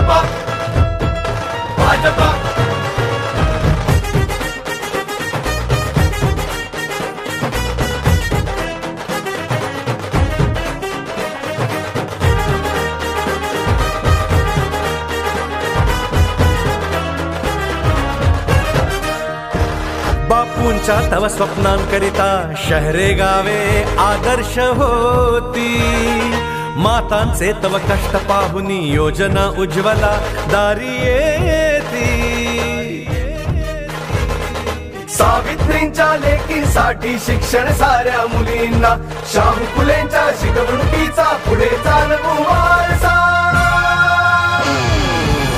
भाजपा. भाजपा. बापूंच्या तव स्वप्नांकरिता शहरे गावे आदर्श होती. मातांचे तव कष्ट पाहुनी योजना उज्ज्वला. दारी येती. सावित्रींच्या लेकीसाठी शिक्षण साऱ्या मुलींना. शाहू फुलेंच्या शिकवणुकीचा पुढे वारसा.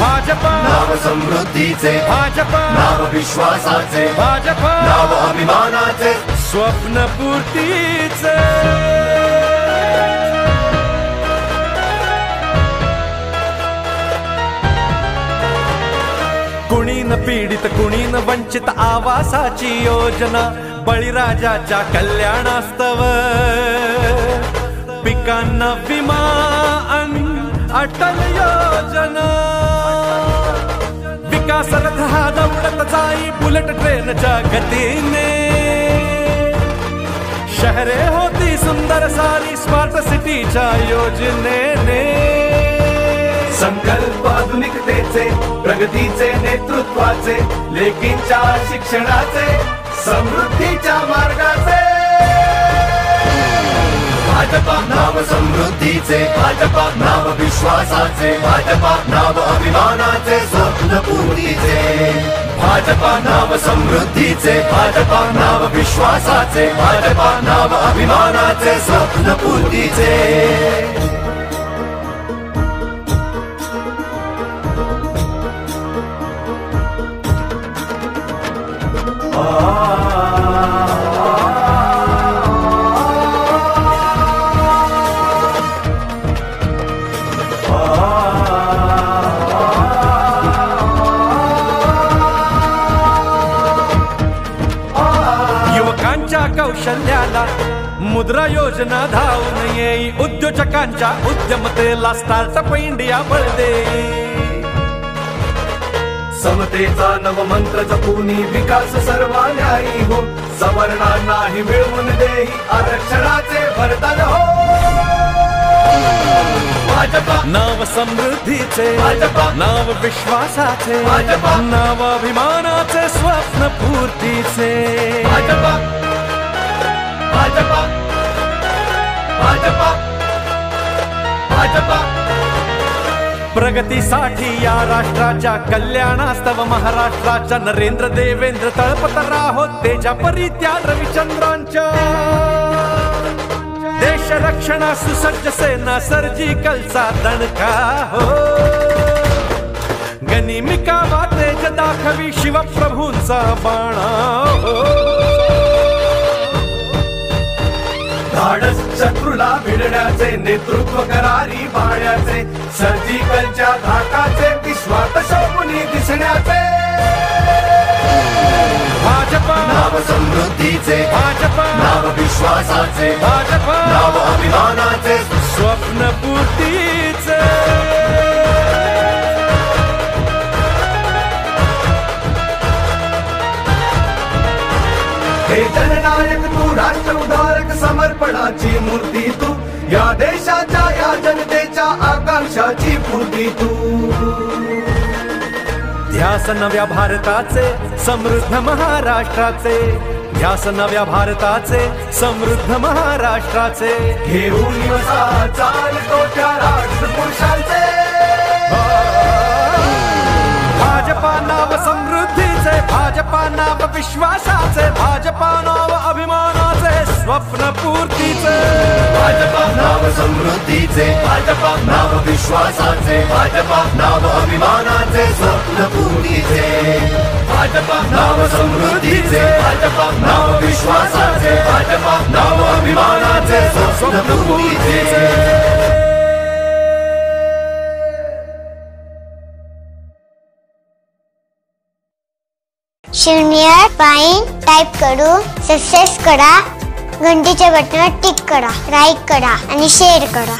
भाजपा. नाव समृद्धीचे. भाजपा. नाव विश्वासाचे. भाजपा. नाव अभिमानाचे. स्वप्न वंचित कुणी न वंचित आवासाची योजना बळीराजाच्या कल्याणास्तव. पिकांना विमा अटल योजना. विकास रथ हा दौडत जाई बुलेट ट्रेनच्या गतीने. शहरे होती सुंदर सारी स्मार्ट सिटीच्या योजनेने. संकल्प आधुनिकतेचे प्रगतीचे नेतृत्वाचे लेकींच्या शिक्षणाचे समृद्धीच्या मार्गाचे. भाजपा नाव समृद्धीचे भाजपा नाव विश्वासाचे भाजपा नाव अभिमानाचे स्वप्नपूर्तीचे भाजपा नाव समृद्धीचे भाजपा नाव विश्वासाचे भाजपा नाव अभिमानाचे स्वप्न कौशल्याला मुद्रा योजना धावून येई उद्योजकांच्या उद्यमतेला स्टार्टअप इंडिया बळ समतेचा नवमंत्र जपूनी विकास सर्वान्यायी हो. सवर्णांनाही मिळवून देई आरक्षणाचे वरदान हो. नाव समृद्धीचे. नाव विश्वासाचे. नाव अभिमानाचे स्वप्न पूर्तीचे. भाजपा. भाजपा. भाजपा. प्रगतीसाठी या राष्ट्राच्या कल्याणास्तव महाराष्ट्राच्या नरेंद्र देवेंद्र तळपत राहोत तेजा परित्या रविचंद्रांच्या. देश रक्षणा सुसज्ज सेना सर्जिकलचा दणका हो. गनिमिका तेज दाखवी शिवप्रभूंचा बाणा हो. शत्रूला भिडण्याचे नेतृत्व करारी बाण्याचे सर्जिकलच्या धाकाचे विश्वात शोभुनी दिसण्याचे. भाजपा नाव समृद्धीचे भाजपा नाव विश्वासाचे भाजपा नाव अभिमानाचे. स्वप्न जननायक तू राष्ट्र उधारक समर्पणाची मूर्ती तू. या देशाच्या या जनतेच्या आकांक्षाची पूर्ती तू. ध्यास नव्या भारताचे समृद्ध महाराष्ट्राचे. ध्यास नव्या भारताचे समृद्ध महाराष्ट्राचे. घेऊन वसा चालतो त्या राष्ट्रपुरुषांचे. भाजपा नाव विश्वासाचे भाजपा नाव अभिमानाचे स्वप्न पूर्तीचे. भाजपा नाव समृद्धीचे भाजपा नाव विश्वासाचे भाजपा नाव अभिमानाचे स्वप्न पूर्तीचे. भाजपा नाव समृद्धीचे भाजपा नाव विश्वासाचे भाजपा नाव अभिमानाचे स्वप्न पूर्तीचे. शून्य पाईन टाईप करू सक्सेस करा घंटीच्या बटनावर टिक करा लाईक करा आणि शेअर करा.